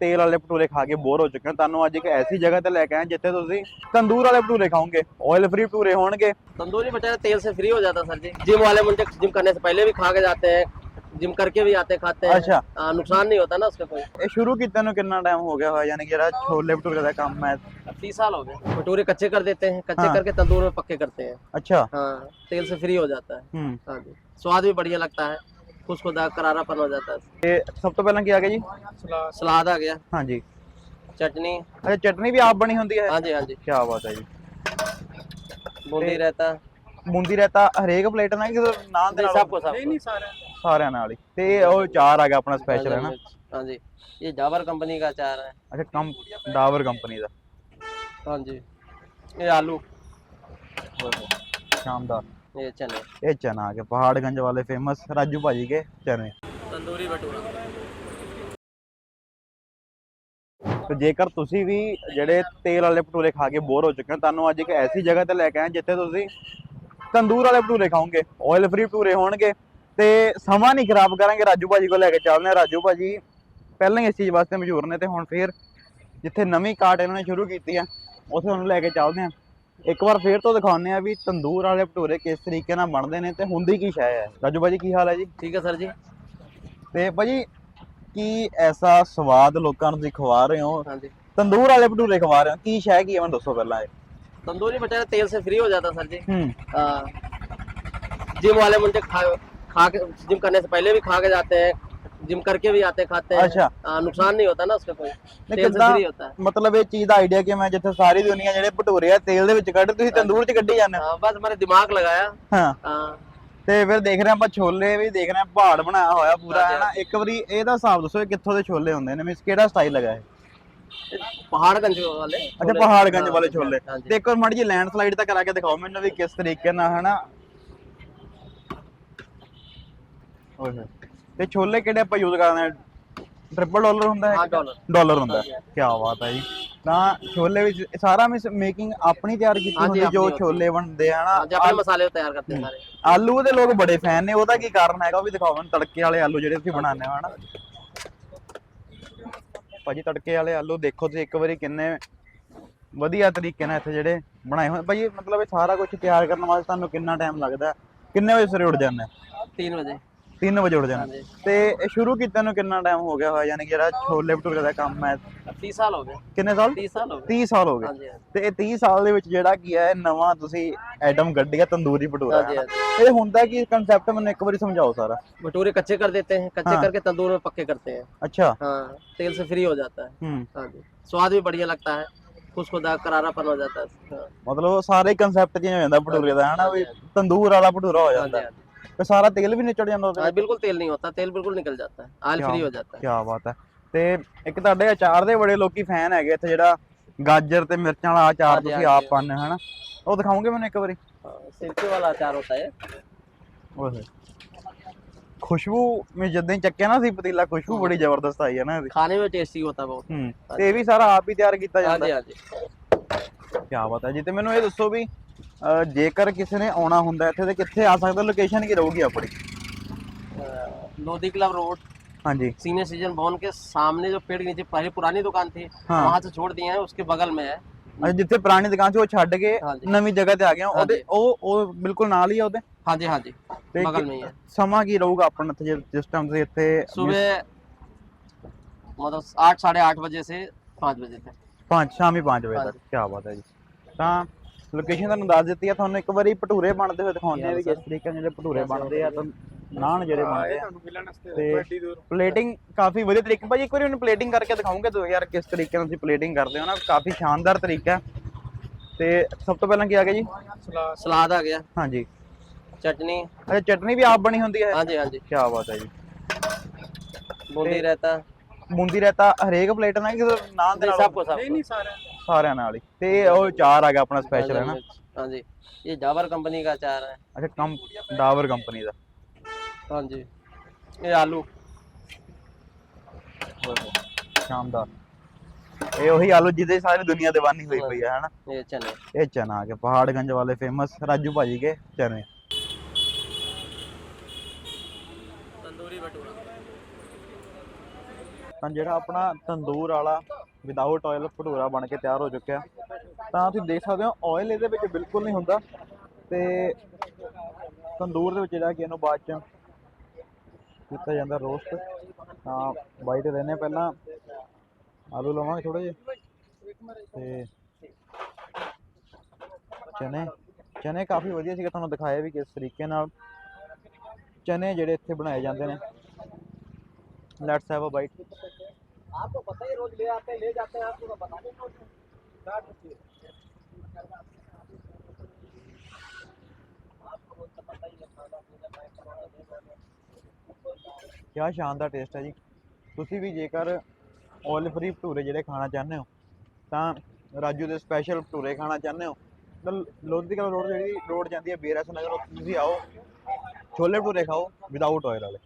ਤੇਲ ਵਾਲੇ ਭਟੂਰੇ ਖਾ ਕੇ ਬੋਰ ਹੋ ਚੁੱਕੇ ਹੋ ਤੁਹਾਨੂੰ ਅੱਜ ਇੱਕ ਐਸੀ ਜਗ੍ਹਾ ਤੇ ਲੈ ਕੇ ਆਏ ਜਿੱਥੇ ਤੁਸੀਂ ਤੰਦੂਰ ਵਾਲੇ ਭਟੂਰੇ ਖਾਓਗੇ ਆਇਲ ਫ੍ਰੀ ਭਟੂਰੇ ਹੋਣਗੇ तंदूरी भटूरा तेल से फ्री हो जाता है सर जी जिम वाले मुझे जिम करने से पहले भी खा के जाते हैं जिम करके भी आते खाते हैं अच्छा हाँ, नुकसान नहीं होता ना उसका कोई ਇਹ ਸ਼ੁਰੂ ਕੀਤੇ ਨੂੰ ਕਿੰਨਾ ਟਾਈਮ ਹੋ ਗਿਆ ਹੋਇਆ ਯਾਨੀ ਕਿ ਜਿਹੜਾ ਛੋਲੇ ਭਟੂਰੇ ਦਾ ਕੰਮ ਹੈ तीस साल हो गए भटूरे कच्चे कर देते हैं कच्चे हाँ। करके तंदूर में पक्के करते हैं ਅੱਛਾ हाँ तेल से फ्री हो जाता है ਹੂੰ हाँ जी स्वाद भी बढ़िया लगता है खुशखुदा करारापन हो जाता है ਤੇ ਸਭ ਤੋਂ ਪਹਿਲਾਂ ਕੀ ਆ ਗਿਆ ਜੀ सलाद आ गया ਹਾਂਜੀ चटनी ਅੱਛਾ ਚਟਨੀ ਵੀ ਆਪ ਬਣੀ ਹੁੰਦੀ ਹੈ हाँ जी हाँ जी ਕੀ ਬਾਤ ਹੈ ਜੀ बूंदी रहता ਬੂੰਦੀ ਰਹਿਤਾ ਹਰੇਕ ਪਲੇਟ ਨਾਲ ਕਿ ਨਾਨ ਦੇ नहीं, ਨਾਲ सबको सबको ਸਾਰਿਆਂ ਨਾਲ ਹੀ ਤੇ ਉਹ ਚਾਰ ਆ ਗਿਆ ਆਪਣਾ ਸਪੈਸ਼ਲ ਹੈ ਨਾ हाँ जी ये डाबर कंपनी का अचार है ਅੱਛਾ ਕੰਮ ਡਾਵਰ ਕੰਪਨੀ ਦਾ हाँ जी ये आलू ਸ਼ਾਨਦਾਰ ये चने ਇਹ ਚਨਾ ਆ ਗਿਆ ਪਹਾੜਗੰਜ ਵਾਲੇ ਫੇਮਸ ਰਾਜੂ ਭਾਜੀ ਕੇ ਚਨੇ तंदूरी भटूरा ਤੇ ਜੇਕਰ ਤੁਸੀਂ ਵੀ ਜਿਹੜੇ ਤੇਲ ਵਾਲੇ ਭਟੂਰੇ ਖਾ ਕੇ ਬੋਰ ਹੋ ਚੁੱਕੇ ਹੋ ਤੁਹਾਨੂੰ ਅੱਜ ਇੱਕ ਐਸੀ ਜਗ੍ਹਾ ਤੇ ਲੈ ਕੇ ਆਏ ਜਿੱਥੇ ਤੁਸੀਂ ਤੰਦੂਰ ਵਾਲੇ ਭਟੂਰੇ ਖਾਓਗੇ ਆਇਲ ਫ੍ਰੀ ਭਟੂਰੇ ਹੋਣਗੇ ਤੇ ਸਮਾਂ ਨਹੀਂ ਖਰਾਬ ਕਰਾਂਗੇ ਰਾਜੂ ਭਾਜੀ ਕੋਲ ਲੈ ਕੇ ਚੱਲਦੇ ਹਾਂ ਰਾਜੂ ਭਾਜੀ ਪਹਿਲਾਂ ਹੀ ਇਸ ਚੀਜ਼ ਵਾਸਤੇ ਮਸ਼ਹੂਰ ਨੇ ਤੇ ਹੁਣ ਫੇਰ ਜਿੱਥੇ ਨਵੀਂ ਕਾਟ ਇਹਨਾਂ ਨੇ ਸ਼ੁਰੂ ਕੀਤੀ ਆ ਉੱਥੇ ਤੁਹਾਨੂੰ ਲੈ ਕੇ ਚੱਲਦੇ ਹਾਂ ਇੱਕ ਵਾਰ ਫੇਰ ਤੋਂ ਦਿਖਾਉਂਦੇ ਆ ਵੀ ਤੰਦੂਰ ਵਾਲੇ ਭਟੂਰੇ ਕਿਸ ਤਰੀਕੇ ਨਾਲ ਬਣਦੇ ਨੇ ਤੇ ਹੁੰਦੀ ਕੀ ਸ਼ੈ ਹੈ ਰਾਜੂ ਭਾਜੀ ਕੀ ਹਾਲ ਹੈ ਜੀ ठीक है सर जी ਤੇ ਭਾਜੀ ਕੀ ਐਸਾ ਸਵਾਦ ਲੋਕਾਂ ਨੂੰ ਤੁਸੀਂ ਖਵਾ ਰਹੇ ਹੋ हाँ जी ਤੰਦੂਰ ਵਾਲੇ ਭਟੂਰੇ ਖਵਾ ਰਹੇ ਹੋ ਕੀ ਸ਼ੈ ਕੀ ਹੈ ਮੈਨੂੰ ਦੱਸੋ ਪਹਿਲਾਂ ਇਹ तंदूरी भटूरा तेल से फ्री हो जाता है सर जी ਹੂੰ हाँ। जिम वाले मुझे खा खा के जिम करने से पहले भी खा के जाते हैं जिम करके भी आते खाते हैं अच्छा हाँ, नुकसान नहीं होता ना उसका कोई ਨਹੀਂ तेल से ਕਿੱਦਾਂ फ्री होता है ਮਤਲਬ ਇਹ ਚੀਜ਼ ਦਾ ਆਈਡੀਆ ਕਿ ਮੈਂ ਜਿੱਥੇ ਸਾਰੀ ਦੁਨੀਆ ਜਿਹੜੇ ਭਟੂਰੇ ਆ ਤੇਲ ਦੇ ਵਿੱਚ ਕੱਢ ਤੁਸੀਂ ਤੰਦੂਰ 'ਚ ਕੱਢੀ ਜਾਂਦੇ ਹੋ हाँ, बस मैंने दिमाग लगाया ਹਾਂ हाँ, ਤੇ ਫਿਰ ਦੇਖ ਰਹੇ ਹਾਂ ਆਪਾਂ ਛੋਲੇ ਵੀ ਦੇਖ ਰਹੇ ਹਾਂ ਪਹਾੜ ਬਣਾਇਆ ਹੋਇਆ ਪੂਰਾ ਹਾਂਜੀ, ਹੈ ਨਾ ਇੱਕ ਵਾਰੀ ਇਹਦਾ ਹਿਸਾਬ ਦੱਸੋ ਇਹ ਕਿੱਥੋਂ ਦੇ ਛੋਲੇ ਹੁੰਦੇ ਨੇ ਮੀਨਸ ਕਿਹੜਾ ਸਟਾਈਲ ਲਗਾ ਹੈ पहाड़गंज वाले ਅੱਛਾ ਪਹਾੜਗੰਜ हाँ, ਵਾਲੇ हाँ, ਛੋਲੇ हाँ जी ਤੇ ਇੱਕ ਵਾਰ ਮਾੜੀ ਜੀ ਲੈਂਡ ਸਲਾਈਡ ਤਾਂ ਕਰਾ ਕੇ ਦਿਖਾਓ ਮੈਨੂੰ ਵੀ ਕਿਸ ਤਰੀਕੇ ਨਾਲ ਹਨਾ ਓਏ ਹੋਏ ਤੇ ਛੋਲੇ ਕਿਹੜੇ ਆਪਾਂ ਯੂਜ਼ ਕਰਦੇ ਆ ਟ੍ਰਿਪਲ ਡਾਲਰ ਹੁੰਦਾ ਹੈ ਡਾਲਰ ਹੁੰਦਾ ਹੈ। ਕੀ ਬਾਤ ਹੈ ਜੀ। ਤਾਂ ਛੋਲੇ ਵਿੱਚ ਸਾਰਾ ਮਿਸ ਮੇਕਿੰਗ ਆਪਣੀ ਤਿਆਰ ਕੀਤੀ ਹਾਂਜੀ, ਹੁੰਦੀ ਜੋ ਛੋਲੇ ਬਣਦੇ ਆ ਨਾ ਆਪਣੇ ਮਸਾਲੇ ਤਿਆਰ ਕਰਦੇ ਸਾਰੇ। ਆਲੂ ਦੇ ਲੋਕ ਬੜੇ ਫੈਨ ਨੇ ਉਹਦਾ ਕੀ ਕਾਰਨ ਹੈਗਾ ਉਹ ਵੀ ਦਿਖਾਓ ਤੜਕੇ ਵਾਲੇ ਆਲੂ ਜਿਹੜੇ ਤੁਸੀਂ ਬਣਾਉਂਦੇ ਹੋ ਹਨਾ? ਭਾਜੀ ਤੜਕੇ ਵਾਲੇ ਆਲੂ ਦੇਖੋ ਤੁਸੀਂ ਇੱਕ ਵਾਰੀ ਕਿੰਨੇ ਵਧੀਆ ਤਰੀਕੇ ਨਾਲ ਇੱਥੇ ਜਿਹੜੇ ਬਣਾਏ ਹੋਏ। ਭਾਜੀ ਮਤਲਬ ਇਹ ਸਾਰਾ ਕੁਝ ਤਿਆਰ ਕਰਨ ਵਾਸਤੇ ਤੁਹਾਨੂੰ ਕਿੰਨਾ ਟਾਈਮ ਲੱਗਦਾ? ਕਿੰਨੇ ਵਜੇ ਸਵੇਰੇ ਉੱਠ ਜਾਂਦੇ? 3 ਵਜੇ। 3 ਵਜੇ ਉੱਠ हाँ ਜਾਂਦੇ जी ਤੇ ਇਹ ਸ਼ੁਰੂ ਕੀਤੇ ਨੂੰ ਕਿੰਨਾ ਟਾਈਮ ਹੋ ਗਿਆ ਹੋਇਆ ਯਾਨੀ ਕਿ ਜਿਹੜਾ ਛੋਲੇ ਭਟੂਰੇ ਦਾ ਕੰਮ ਹੈ तीस साल हो गए ਕਿੰਨੇ ਸਾਲ तीस साल हो गए 30 ਸਾਲ ਹੋ ਗਏ हाँ जी हाँ ਤੇ ਇਹ 30 ਸਾਲ ਦੇ ਵਿੱਚ ਜਿਹੜਾ ਕੀ ਹੈ ਨਵਾਂ ਤੁਸੀਂ ਆਈਟਮ ਕੱਢੀ ਹੈ ਤੰਦੂਰੀ ਭਟੂਰਾ हाँ जी ਹੈ हाँ ਨਾ। ਇਹ ਹੁੰਦਾ ਕੀ ਕਨਸੈਪਟ ਮੈਨੂੰ ਇੱਕ ਵਾਰੀ ਸਮਝਾਓ ਸਾਰਾ भटूरे कच्चे कर देते हैं कच्चे हाँ। करके तंदूर में पक्के करते हैं ਅੱਛਾ हाँ तेल से फ्री हो जाता है ਹੂੰ हाँ जी स्वाद भी बढ़िया लगता है खुशखुदा करारापन हो जाता है हाँ, ਮਤਲਬ ਸਾਰੇ ਕੰਸੈਪਟ ਚੇਂਜ ਹੋ ਜਾਂਦਾ ਭਟੂਰੇ ਦਾ ਹਨਾ ਵੀ ਤੰਦੂਰ ਵਾਲਾ ਭਟੂਰਾ ਹੋ हाँ ਜਾਂਦਾ जी हाँ जी ਤੇ ਸਾਰਾ ਤੇਲ ਵੀ ਨਿਚੜ ਜਾਂਦਾ ਉਹਦੇ हाँ, बिल्कुल तेल नहीं होता तेल बिल्कुल निकल जाता है ऑयल क्या फ्री हो जाता है ਕੀ ਬਾਤ ਹੈ ਤੇ ਇੱਕ ਤੁਹਾਡੇ ਅਚਾਰ ਦੇ ਬੜੇ ਲੋਕੀ ਫੈਨ ਹੈਗੇ ਇੱਥੇ ਜਿਹੜਾ ਗਾਜਰ ਤੇ ਮਿਰਚਾਂ ਵਾਲਾ ਅਚਾਰ ਹਾਂਜੀ, ਤੁਸੀਂ ਆਪ ਹਾਂਜੀ। ਪਾਉਂਦੇ ਹੋ ਹਨਾ ਉਹ ਦਿਖਾਓਗੇ ਮੈਨੂੰ ਇੱਕ ਵਾਰੀ हाँ, सिरके वाला अचार होता है ਓਏ ਹੋਏ ਖੁਸ਼ਬੂ ਮੈਂ ਜਦੋਂ ਹੀ ਚੱਕਿਆ ਨਾ ਸੀ ਪਤੀਲਾ ਖੁਸ਼ਬੂ ਬੜੀ ਜ਼ਬਰਦਸਤ ਆਈ ਹੈ ਨਾ ਇਹਦੀ खाने में टेस्टी होता है बहुत ਹੂੰ ਤੇ ਇਹ ਵੀ ਸਾਰਾ ਆਪ ਹੀ ਤਿਆਰ ਕੀਤਾ हाँ ਜਾਂਦਾ जी हाँ जी ਕੀ ਬਾਤ ਹੈ ਜੀ ਤੇ ਮੈਨੂੰ ਇਹ ਦੱਸੋ ਵੀ ਅਹ, ਜੇਕਰ ਕਿਸੇ ਨੇ ਆਉਣਾ ਹੁੰਦਾ ਇੱਥੇ ਤੇ ਕਿੱਥੇ ਆ ਸਕਦਾ ਲੋਕੇਸ਼ਨ ਕੀ ਰਹੂਗੀ ਆਪਣੀ अ, लोधी क्लब रोड ਹਾਂਜੀ सीनियर सिटीजन भवन के सामने जो पेड़ के नीचे पहले पुरानी दुकान थी हाँ। वहां से छोड़ दिए हैं उसके बगल में है ਅੱਛਾ ਜਿੱਥੇ ਪੁਰਾਣੀ ਦੁਕਾਨ ਸੀ ਉਹ ਛੱਡ ਕੇ ਹਾਂਜੀ। ਨਵੀਂ ਜਗ੍ਹਾ ਤੇ ਆ ਗਿਆ ਉਹਦੇ ਹਾਂਜੀ। ਉਹ ਉਹ ਬਿਲਕੁਲ ਨਾਲ ਹੀ ਆ ਉਹਦੇ हाँ जी हाँ जी ਤੇ बगल ਕਿ- में ही है ਸਮਾਂ ਕੀ ਰਹੂਗਾ ਆਪਣਾ ਇੱਥੇ ਜੇ- ਜਿਸ ਟਾਈਮ ਤੁਸੀਂ ਇੱਥੇ सुबह मतलब आठ साढ़े आठ बजे से पाँच बजे तक ਪੰਜ ਸ਼ਾਮੀ 5 ਵਜੇ ਤੱਕ ਹਾਂਜੀ। ਕੀ ਬਾਤ ਹੈ ਜੀ ਤਾਂ ਲੋਕੇਸ਼ਨ ਤੁਹਾਨੂੰ ਦੱਸ ਦਿੱਤੀ ਆ ਤੁਹਾਨੂੰ ਇੱਕ ਵਾਰੀ ਭਟੂਰੇ ਬਣਦੇ ਹੋਏ ਦਿਖਾਉਂਦੇ ਆ ਵੀ ਕਿਸ ਤਰੀਕੇ ਨਾਲ ਜਿਹੜੇ ਬਣਦੇ ਆ ਤਾਂ ਨਾਨ ਜਿਹੜੇ ਬਣਦੇ ਆ। ਮਿਲਣ ਪਲੇਟਿੰਗ ਕਾਫੀ ਵਧੀਆ ਤਰੀਕੇ ਭਾਜੀ ਇੱਕ ਵਾਰੀ ਉਹਨੂੰ ਪਲੇਟਿੰਗ ਕਰਕੇ ਦਿਖਾਉਂਗੇ ਤੁਸੀਂ ਯਾਰ ਕਿਸ ਤਰੀਕੇ ਨਾਲ ਤੁਸੀਂ ਪਲੇਟਿੰਗ ਕਰਦੇ ਹੋ ਨਾ ਕਾਫੀ ਸ਼ਾਨਦਾਰ ਤਰੀਕਾ ਤੇ ਸਭ ਤੋਂ ਪਹਿਲਾਂ ਕੀ ਆ ਗਿਆ ਜੀ? ਸਲਾਦ। ਆ ਗਿਆ। ਹਾਂਜੀ। ਚਟਨੀ। ਅੱਛਾ ਚਟਨੀ ਵੀ ਆਪ ਬਣੀ ਹੁੰਦੀ ਹੈ? ਹਾਂਜੀ ਹਾਂਜੀ। ਕੀ ਬਾਤ ਹੈ ਜੀ। ਬੋਲੀ ਰਹਤਾ ਬੂੰਦੀ ਰਹਿਤਾ ਹਰੇਕ ਪਲੇਟ ਨਾਲ ਕਿਸੇ ਨਾਮ ਦੇ ਨਾਲ ਨਹੀਂ ਨਹੀਂ ਸਾਰਾ ਹੀ ਤੇ ਉਹ ਚਾਰ ਆ ਗਿਆ ਆਪਣਾ ਸਪੈਸ਼ਲ ਹੈ ਨਾ हाँ जी ये डाबर कंपनी का अचार है ਅੱਛਾ ਕੰਮ ਡਾਵਰ ਕੰਪਨੀ ਦਾ हाँ जी ये आलू ਸ਼ਾਨਦਾਰ ਇਹ ਉਹੀ ਆਲੂ ਜਿਹਦੇ ਸਾਰੀ ਦੁਨੀਆ ਦੀਵਾਨੀ ਹੋਈ ਪਈ ਹੈ ਹਨਾ ये चने ਇਹ ਚਨਾ ਆ ਗਿਆ ਪਹਾੜਗੰਜ ਵਾਲੇ ਫੇਮਸ ਰਾਜੂ ਭਾਜੀ ਕੇ ਚਨੇ तंदूरी भटूरा ਤਾਂ ਜਿਹੜਾ ਆਪਣਾ ਤੰਦੂਰ ਵਾਲਾ ਵਿਦਆਊਟ ਆਇਲ ਭਟੂਰਾ ਬਣ ਕੇ ਤਿਆਰ ਹੋ ਚੁੱਕਿਆ। ਤਾਂ ਤੁਸੀਂ ਦੇਖ ਸਕਦੇ ਹੋ ਆਇਲ ਇਹਦੇ ਵਿੱਚ ਬਿਲਕੁਲ ਨਹੀਂ ਹੁੰਦਾ। ਤੇ ਤੰਦੂਰ ਦੇ ਵਿੱਚ ਜਿਹੜਾ ਕਿ ਇਹਨੂੰ ਬਾਅਦ ਚ ਕੀਤਾ ਜਾਂਦਾ ਰੋਸਟ ਤਾਂ ਬਾਈਟ ਲੈਣੇ ਪਹਿਲਾਂ। ਆਲੂ ਲਵਾਂਗੇ ਥੋੜੇ ਜਿਹੇ। ਤੇ ਚਨੇ। ਚਨੇ ਕਾਫੀ ਵਧੀਆ ਸੀਗਾ, ਤੁਹਾਨੂੰ ਦਿਖਾਇਆ ਵੀ ਕਿਸ ਤਰੀਕੇ ਨਾਲ। ਚਨੇ ਜਿਹੜੇ ਇੱਥੇ ਬਣਾਏ ਜਾਂਦੇ ਨੇ। ਲੈਟਸ ਹੈਵ ਅ ਬਾਈਟ आपको पता ही रोज ले आते हैं ले जाते हैं आपको तो बता दें साठ रुपये आपको रोज का पता ही है खाना पीना पैक करवाना देना ਕਿਆ ਸ਼ਾਨਦਾਰ ਟੇਸਟ ਹੈ ਜੀ ਤੁਸੀਂ ਵੀ ਜੇਕਰ ਆਇਲ ਫਰੀ ਭਟੂਰੇ ਜਿਹੜੇ ਖਾਣਾ ਚਾਹੁੰਦੇ ਹੋ ਤਾਂ ਰਾਜੂ ਦੇ ਸਪੈਸ਼ਲ ਭਟੂਰੇ ਖਾਣਾ ਚਾਹੁੰਦੇ ਹੋ ਤਾਂ ਲੋਧੀ ਕਲਾ ਰੋਡ ਜਿਹੜੀ ਰੋਡ ਜਾਂਦੀ ਹੈ ਬੇਰਸ ਨਗਰ ਉੱਥੇ ਤੁਸੀਂ ਆਓ ਛੋਲੇ ਭਟੂਰੇ ਖਾਓ ਵਿਦਆਊਟ ਆਇਲ ਵਾਲੇ